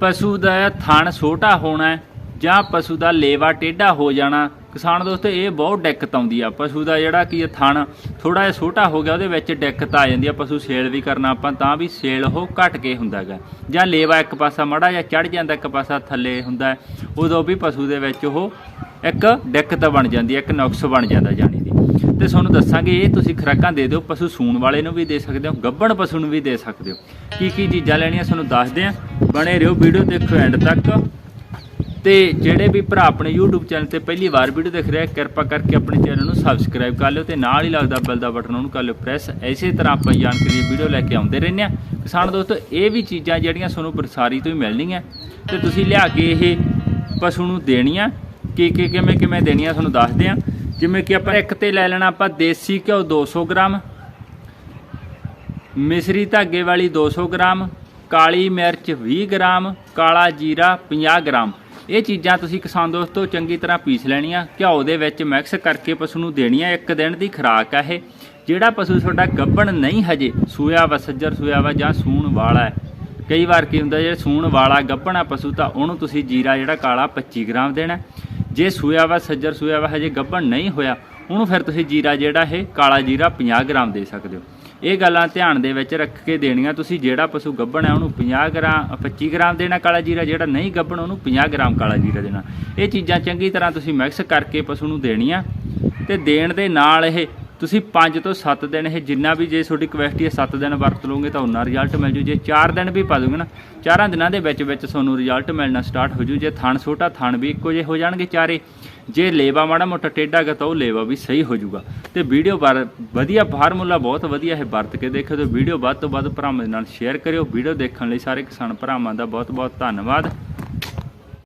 ਪਸ਼ੂ ਦਾ ਥਣ ਛੋਟਾ ਹੋਣਾ ਜਾਂ ਪਸ਼ੂ ਦਾ ਲੇਵਾ ਟੇਢਾ ਹੋ ਜਾਣਾ, ਕਿਸਾਨ ਦੋਸਤੋ, ਇਹ ਬਹੁਤ ਦਿੱਕਤ ਆਉਂਦੀ ਆ। ਪਸ਼ੂ ਦਾ ਜਿਹੜਾ ਕੀ ਥਣ ਥੋੜਾ ਜਿਹਾ ਛੋਟਾ ਹੋ ਗਿਆ, ਉਹਦੇ ਵਿੱਚ ਦਿੱਕਤ ਆ ਜਾਂਦੀ ਆ। ਪਸ਼ੂ ਸੇਲ ਵੀ ਕਰਨਾ ਆਪਾਂ, ਤਾਂ ਵੀ ਸੇਲ ਉਹ ਘਟ ਕੇ ਹੁੰਦਾ ਗਾ ਜਾਂ ਲੇਵਾ ਇੱਕ ਪਾਸਾ ਮੜਾ ਜਾਂ ਚੜ ਜਾਂਦਾ, ਇੱਕ ਪਾਸਾ ਥੱਲੇ ਹੁੰਦਾ, ਉਦੋਂ ਵੀ ਪਸ਼ੂ ਦੇ ਵਿੱਚ ਉਹ ਇੱਕ ਦਿੱਕਤ ਬਣ ਜਾਂਦੀ ਹੈ ਇੱਕ ਨੁਕਸ ਬਣ ਜਾਂਦਾ ਜਾਣੀ ਦੀ। ਤੇ ਤੁਹਾਨੂੰ ਦੱਸਾਂਗੇ, ਇਹ ਤੁਸੀਂ ਖੁਰਾਕਾਂ ਦੇ ਦਿਓ, ਪਸ਼ੂ ਸੂਣ ਵਾਲੇ ਨੂੰ ਵੀ ਦੇ ਸਕਦੇ ਹੋ, ਗੱਭਣ ਪਸ਼ੂ ਨੂੰ ਵੀ ਦੇ ਸਕਦੇ ਹੋ। ਕੀ ਕੀ ਚੀਜ਼ਾਂ ਲੈਣੀਆਂ ਤੁਹਾਨੂੰ ਦੱਸਦੇ ਆ ਬਣੇ ਰਹੋ ਵੀਡੀਓ ਦੇਖੋ ਐਂਡ ਤੱਕ। ਤੇ ਜਿਹੜੇ ਵੀ ਭਰਾ ਆਪਣੇ YouTube ਚੈਨਲ ਤੇ ਪਹਿਲੀ ਵਾਰ ਵੀਡੀਓ ਦੇਖ ਰਿਹਾ ਕਿਰਪਾ ਕਰਕੇ ਆਪਣੇ ਚੈਨਲ ਨੂੰ ਸਬਸਕ੍ਰਾਈਬ ਕਰ ਲਿਓ ਤੇ ਨਾਲ ਹੀ ਲੱਗਦਾ ਬੈਲ ਦਾ ਬਟਨ ਉਹਨੂੰ ਕਰ ਲਿਓ ਪ੍ਰੈਸ ਐਸੇ ਤਰ੍ਹਾਂ ਆਪਾਂ ਜਾਣਕਾਰੀ ਵੀਡੀਓ ਲੈ ਕੇ ਆਉਂਦੇ ਰਹਿੰਦੇ ਆ ਕਿਸਾਨ ਦੋਸਤੋ, ਇਹ ਵੀ ਚੀਜ਼ਾਂ ਜਿਹੜੀਆਂ ਤੁਹਾਨੂੰ ਬਰਸਾਰੀ ਤੋਂ ਹੀ ਮਿਲਣੀਆਂ। ਤੇ ਤੁਸੀਂ ਲਿਆ ਕੇ ਇਹ ਪਸ਼ੂ ਨੂੰ ਦੇਣੀਆਂ। ਕੀ ਕੀ ਕਿਵੇਂ ਕਿਵੇਂ ਦੇਣੀਆਂ ਤੁਹਾਨੂੰ ਦੱਸਦੇ ਆ ਜਿਵੇਂ ਕਿ ਆਪਾਂ ਇੱਕ ਤੇ ਲੈ ਲੈਣਾ ਆਪਾਂ ਦੇਸੀ ਘਿਓ 200 ਗ੍ਰਾਮ, ਮਿਸਰੀ ਧਾਗੇ ਵਾਲੀ 200 ਗ੍ਰਾਮ, ਕਾਲੀ ਮਿਰਚ 20 ਗ੍ਰਾਮ, ਕਾਲਾ ਜੀਰਾ 50 ਗ੍ਰਾਮ। ਇਹ ਚੀਜ਼ਾਂ ਤੁਸੀਂ ਕਿਸਾਨ ਦੋਸਤੋ ਚੰਗੀ ਤਰ੍ਹਾਂ ਪੀਸ ਲੈਣੀਆਂ, ਘਿਓ ਦੇ ਵਿੱਚ ਮਿਕਸ ਕਰਕੇ ਪਸ਼ੂ ਨੂੰ ਦੇਣੀਆਂ, ਇੱਕ ਦਿਨ ਦੀ ਖੁਰਾਕ ਆ ਇਹ। ਜਿਹੜਾ ਪਸ਼ੂ ਤੁਹਾਡਾ ਗੱਭਣ ਨਹੀਂ ਹਜੇ ਸੂਇਆ ਵਾ ਸੱਜਰ ਸੂਇਆ ਵਾ ਜਾਂ ਸੂਣ ਵਾਲਾ ਹੈ। ਕਈ ਵਾਰ ਕੀ ਹੁੰਦਾ, ਜੇ ਸੂਣ ਵਾਲਾ ਗੱਭਣਾ ਪਸ਼ੂ ਤਾਂ ਉਹਨੂੰ ਤੁਸੀਂ ਜੀਰਾ ਜਿਹੜਾ ਕਾਲਾ 25 ਗ੍ਰਾਮ ਦੇਣਾ। ਜੇ ਸੂਇਆ ਵਾ, ਸੱਜਰ ਸੂਇਆ ਵਾ, ਹਜੇ ਗੱਭਣ ਨਹੀਂ ਹੋਇਆ, ਉਹਨੂੰ ਫਿਰ ਤੁਸੀਂ ਜੀਰਾ ਜਿਹੜਾ ਇਹ ਕਾਲਾ ਜੀਰਾ 50 ਗ੍ਰਾਮ ਦੇ ਸਕਦੇ ਹੋ। ਇਹ ਗੱਲਾਂ ਧਿਆਨ ਦੇ ਵਿੱਚ ਰੱਖ ਕੇ ਦੇਣੀਆਂ, ਤੁਸੀਂ ਜਿਹੜਾ ਪਸ਼ੂ ਗੱਭਣ ਹੈ, ਉਹਨੂੰ 50 ਗ੍ਰਾਮ 25 ਗ੍ਰਾਮ ਦੇਣਾ ਕਾਲਾ ਜੀਰਾ, ਜਿਹੜਾ ਨਹੀਂ ਗੱਭਣ ਉਹਨੂੰ 50 ਗ੍ਰਾਮ ਕਾਲਾ ਜੀਰਾ ਦੇਣਾ। ਇਹ ਚੀਜ਼ਾਂ ਚੰਗੀ ਤਰ੍ਹਾਂ ਤੁਸੀਂ ਮਿਕਸ ਕਰਕੇ ਪਸ਼ੂ ਨੂੰ ਦੇਣੀਆਂ, ਤੇ ਦੇਣ ਦੇ ਨਾਲ ਇਹ ਤੁਸੀਂ 5 ਤੋਂ 7 ਦਿਨ ਇਹ ਜਿੰਨਾ ਵੀ ਜੇ ਤੁਹਾਡੀ ਕੁਐਸਟੀ ਹੈ 7 ਦਿਨ ਵਰਤ ਲਓਗੇ ਤਾਂ ਉਹਨਾਂ ਰਿਜ਼ਲਟ ਮਿਲ ਜੂ। ਜੇ 4 ਦਿਨ ਵੀ ਪਾ ਦੋਗੇ ਨਾ, ਚਾਰਾਂ ਦਿਨਾਂ ਦੇ ਵਿੱਚ ਵਿੱਚ ਤੁਹਾਨੂੰ ਰਿਜ਼ਲਟ ਮਿਲਣਾ ਸਟਾਰਟ ਹੋ ਜੂ। ਜੇ ਥਣ ਛੋਟਾ, ਥਣ ਵੀ ਇੱਕੋ ਜਿਹੇ ਹੋ ਜਾਣਗੇ ਚਾਰੇ। ਜੇ ਲੇਵਾ ਮਾੜਾ ਮੋਟਾ ਟੇਢਾ ਗਾ ਤਾਂ ਉਹ ਲੇਵਾ ਵੀ ਸਹੀ ਹੋ ਜਾਊਗਾ ਤੇ ਵੀਡੀਓ ਪਰ ਵਧੀਆ ਫਾਰਮੂਲਾ ਬਹੁਤ ਵਧੀਆ ਹੈ ਵਰਤ ਕੇ ਦੇਖੋ ਤੇ ਵੀਡੀਓ ਵੱਧ ਤੋਂ ਵੱਧ ਭਰਾਵਾਂ ਦੇ ਨਾਲ ਸ਼ੇਅਰ ਕਰਿਓ। ਵੀਡੀਓ ਦੇਖਣ ਲਈ ਸਾਰੇ ਕਿਸਾਨ ਭਰਾਵਾਂ ਦਾ ਬਹੁਤ ਬਹੁਤ ਧੰਨਵਾਦ।